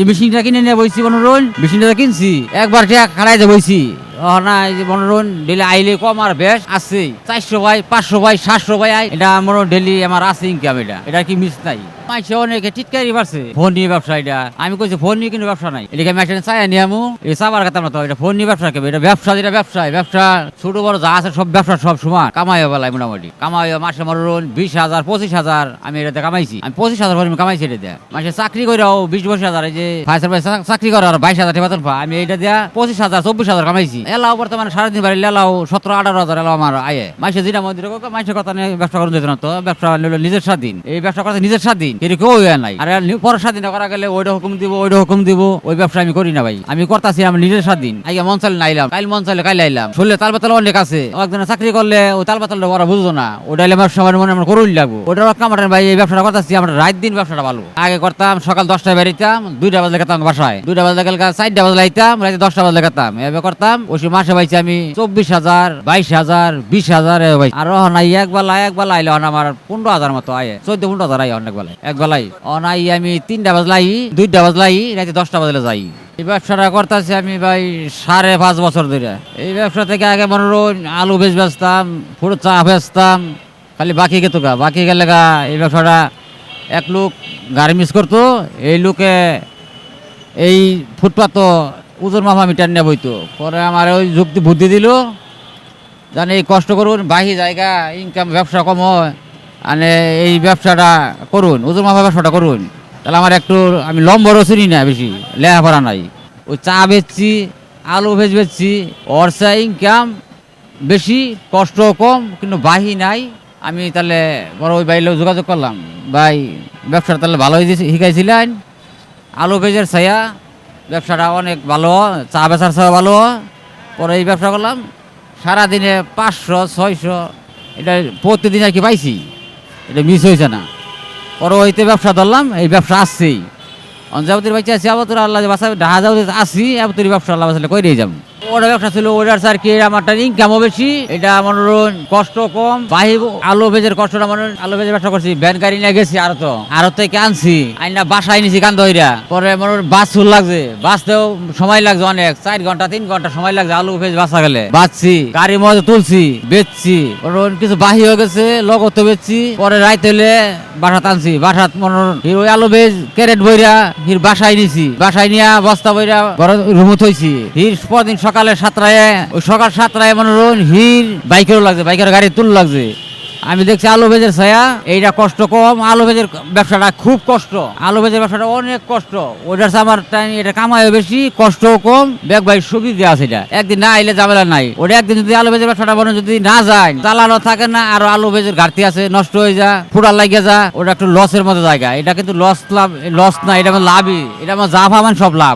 যে মেশিনটা কিনে নিয়ে বইছি বনরুন মেশিনটা কিনছি। একবার ঠিক খাড়াই যে বইছি। না এই যে মনোরঞ্জন ডেলি আইলে কম আর বেশ আছে চারশো ভাই পাঁচশো ভাই সাতশো ভাই এটা আমার ডেলি আমার আছে ইনকাম এটা। এটা কি মিস নাই? মাইসে অনেকে টিটকারি পারছে ফোন নিয়ে আমি কইছি, ফোন নিয়ে কিন্তু ব্যবসা নাই। চাই এই চাবার কথা তো, এটা ফোন নিয়ে ব্যবসা কেবে? এটা ব্যবসা, যেটা ব্যবসা ছোট বড় যা আছে সব ব্যবসা সব কামাই মোটামুটি। কামাই মাসে বিশ হাজার, পঁচিশ হাজার আমি এটাতে কামাইছি। আমি পঁচিশ হাজার কামাইছি এটা মাসে চাকরি করেও বিশ বছর হাজার, এই যে ফাইভ সার্ভিস চাকরি করে আর বাইশ হাজার বেতন পা আমি এটা দিয়া পঁচিশ হাজার, চব্বিশ হাজার কামাইছি। এলাও বর্তমানে সারাদিন বাড়ি, এলাও সতেরো, আঠারো হাজার এলাও আমার আয়ে। মাসে যেটা মন্দির মাসের কথা নিয়ে ব্যবসা করুন না তো। ব্যবসা নিজের স্বাধীন। এই ব্যবসা করতে নিজের স্বাধীন। কিন্তু কেউ নাই। আর পরের স্বাধীন করা গেলে ওইটা হুকুম দিব, ওইটা হুকুম দিব, ওই ব্যবসা আমি করি না ভাই। আমি করতেছি আমার নিজের স্বাধীন। আগে মন চালে নাইলাম, কাইল মন চালে কাইলে আইলাম। শুনলে তাল পাতাল অনেক আছে। একজনে চাকরি করলে ওই তাল পাতালটা ওরা বুঝতো না। ওটা আমার সবার মনে আমার করুন লাগবো। ওটা কামাটেন ভাই এই ব্যবসাটা করতেছি, আমরা রাত দিন ব্যবসাটা ভালো। আগে করতাম, সকাল দশটায় বেরিতাম, দুইটা বাজলে খেতাম বাসায়। দুইটা বাজলে গেলে চারটা বাজলে আইতাম, রাতে দশটা বাজলে খেতাম। এভাবে করতাম, ওই মাসে পাইছি আমি চব্বিশ হাজার, বাইশ হাজার, বিশ হাজার আর নাই এক বেলা এক বেলা আইলে আমার পনেরো হাজার মতো আয়। চোদ্দ পনেরো হাজার আই অনেক বেলায় এক বেলাই অনাই আমি তিনটা বাজলাই, দুইটা বাজলাই রাতে দশটা বাজলে যাই। এই ব্যবসাটা করতেছি আমি ভাই সাড়ে পাঁচ বছর ধরে। এই ব্যবসা থেকে আগে মনোরঞ্জন আলু বেচ বেচতাম পুরো চা বেচতাম, খালি বাকি গেতো গা। বাকি গেলে গা, এই ব্যবসাটা এক লোক গার্মেন্টস করতো, এই লোকে এই ফুটপাত ওজন মামা মিটার নিয়ে বইতো। পরে আমার ওই যুক্তি বুদ্ধি দিল, জানি কষ্ট করুন, বাহি জায়গা ইনকাম ব্যবসা কম হয়। মানে এই ব্যবসাটা করুন ওজন মামা ব্যবসাটা করুন। তাহলে আমার একটু, আমি লম্বরও চিনি না বেশি, লেখাপড়া নাই। ওই চা বেচছি, আলু ভেজ বেচছি, অর্চা ইনকাম বেশি কষ্ট কম, কিন্তু বাহি নাই। আমি তাহলে বড় ওই বাইরে যোগাযোগ করলাম। ভাই, ব্যবসাটা তাহলে ভালোই শিখাইছিলেন। আলু ভেজের ছায়া, ব্যবসাটা অনেক ভালো, চা বেচার ছায়া ভালো। পরে এই ব্যবসা করলাম। সারাদিনে পাঁচশো, ছয়শো, এটা প্রতিদিন আর কি পাইছি। এটা মিস হয়েছে না। পর হইতে ব্যবসা ধরলাম, এই ব্যবসা আসছেই। অঞ্জাবতির বাচ্চা আছে, আবার তোর আল্লাহ বাসা ঢাহা যাব আসি তোর ব্যবসা আল্লাহ বাসালে কই যাম ওটা ব্যবসা ছিল ওটার স্যার কি আমারটা ইনকামও বেশি, এটা মনোরঞ্জন কষ্ট কম। বাহি আলু ভেজের কষ্টটা মনে আলু ভেজের ব্যবসা করছি ভ্যান গাড়ি নিয়ে গেছি আর তো। আর থেকে আনছি, আইনা বাসায় নিছি কান্দ হইরা। পরে মনে বাস ফুল লাগছে, বাসতেও সময় লাগছে অনেক, চার ঘণ্টা, তিন ঘণ্টা সময় লাগছে আলু ভেজ বাসা গেলে। বাঁচছি, গাড়ি মধ্যে তুলছি, বেচছি। কিছু বাহি হয়ে গেছে লগত বেচছি। পরে রাইতে হলে বাসা টানছি বাসাত মনোরঞ্জন হির আলু ভেজ ক্যারেট বইরা হির বাসায় নিছি। বাসায় নিয়া বস্তা বইরা বড় রুমে থইছি। হির পরদিন সকালে সাতটায় সকাল সাতটায় মনোরঞ্জন হির বাইকেরও লাগছে, বাইকের গাড়ি তুল লাগছে। আমি দেখছি আলু ভেজের ছায়া, এইটা কষ্ট কম, আলু ভেজের ব্যবসাটা খুব কষ্ট। আলু ভেজের ব্যবসাটা অনেক কষ্ট। ওইটার আমার টাইম, এটা কামাইও বেশি, কষ্টও কম, ব্যাগ ভাই সুবিধা আছে এটা। একদিন না আইলে ঝামেলা নাই। ওটা একদিন যদি আলু ভেজের ব্যবসাটা বলেন যদি না যায়, চালানো থাকে না, আর আলু ভেজের ঘাটতি আছে, নষ্ট হয়ে যা, ফুটার লাগিয়ে যা, ওটা একটু লসের মতো জায়গা। এটা কিন্তু লস লাভ লস না, এটা আমার লাভই। এটা আমার যা ভাবেন সব লাভ।